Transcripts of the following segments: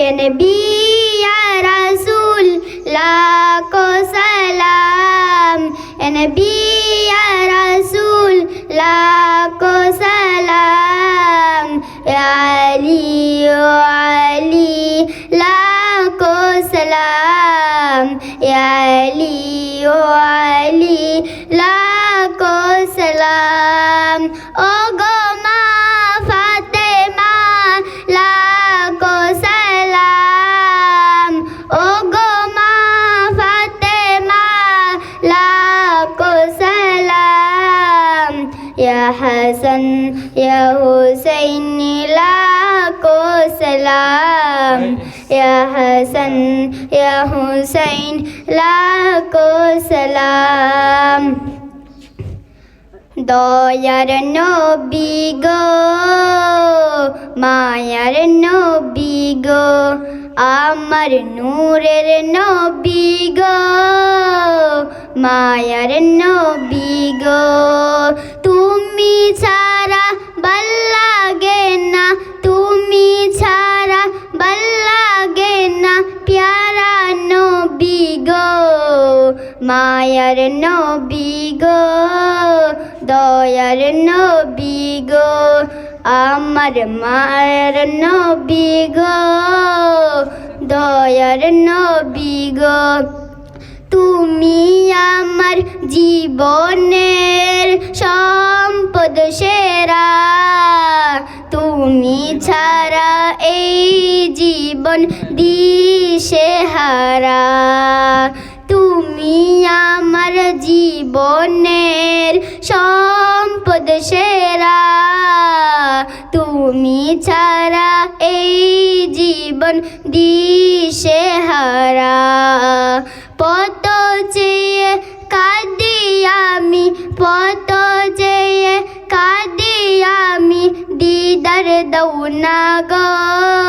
নবী ইয়া রাসূল লাকো সালাম। নবী ইয়া রাসূল লাকো সালাম। ইয়া আলী ও আলী লাকো সালাম। ইয়া আলী ও আলী লাকো ইয়া হাসান ইয়া হুসাইন লাকো সালাম ইয়া হাসান ইয়া হুসাইন লাকো সালাম দয়ার নবী গো মায়ার নবী গো আমার নূরের নবী গো মায়ার নবী গো ছাড়া ভালো লাগে না, তুমি ছাড়া ভালো লাগে না, প্যারা নবী গো, মায়ার নবী গো, দয়ার নবী গো, আমার মায়ের নবী গো, দয়ার নবী গো। তুমি আমার জীবনের জীবন দিশে হারা। তুমি আমার জীবনের সম্পদ সেরা। তুমি ছাড়া এই জীবন দিশে হারা। পত চেয়ে কাঁদি আমি পত চেয়ে কাঁদি আমি। দিদার দৌ না গো।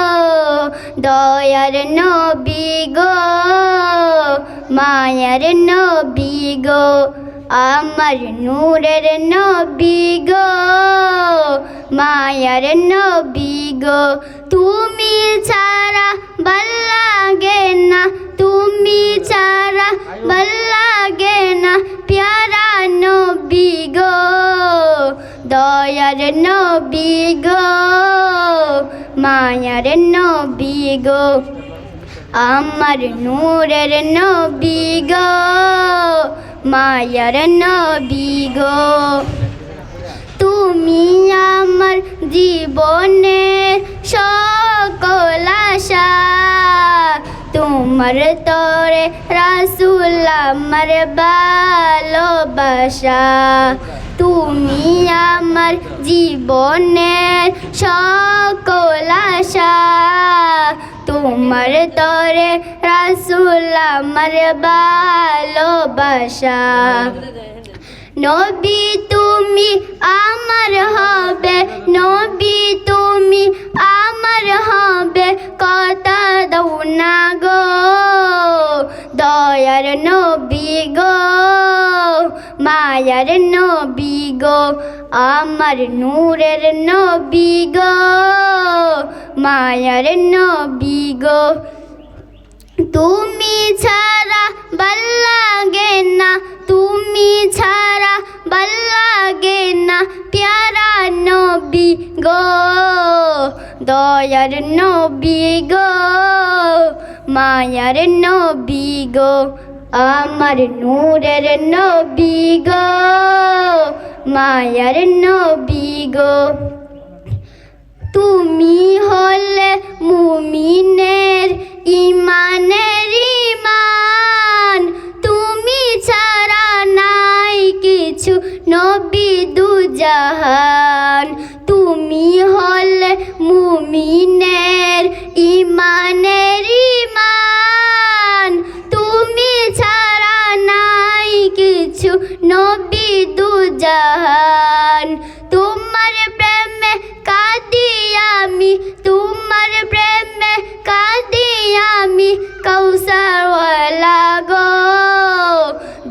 দয়ার নবী গো, মায়ার নবী গো, আমার নূরের নবী গো, মায়ার নবী গো। তুমি ছাড়া ভালো লাগে না, তুমি ছাড়া ভালো লাগে না, প্যারা নবী গো, দয়ার নবী গো। মায়ার নবী আমার নূরের নবী মায়ার নবী তুমি আমার জীবনের সকল আশা তোমার তরে রাসুল আমার ভালোবাসা তুমি আমার জীবনের তোমার তরে রাসুল আমার ভালোবাসা। নবী তুমি আমার হবে, নবী তুমি আমার হবে, কথা দৌ না গো। দয়ার নবী গো, মায়ার নবী গো, আমার নূরের নবী গো। মায়ার নবী গো। তুমি ছাড়া ভালো লাগে না, তুমি ছাড়া ভালো লাগে না প্যারা নবী গো। দয়ার নবী গো, মায়ার নবী গো, আমার নূরের নবী গো, মায়ার নবী গো। তুমি হলে মুমিনের ইমানের ইমান তুমি ছাড়া নাই কিছু নবী দুজাহান।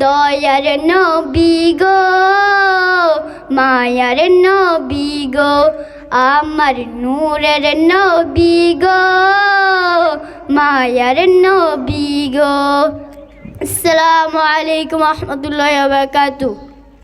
দয়ার নবী গো, মায়ার নবী গো, আমার নূরের নবী গো, মায়ার নবী গো। আসসালামু আলাইকুম রহমতুল্লাহ বারকাতু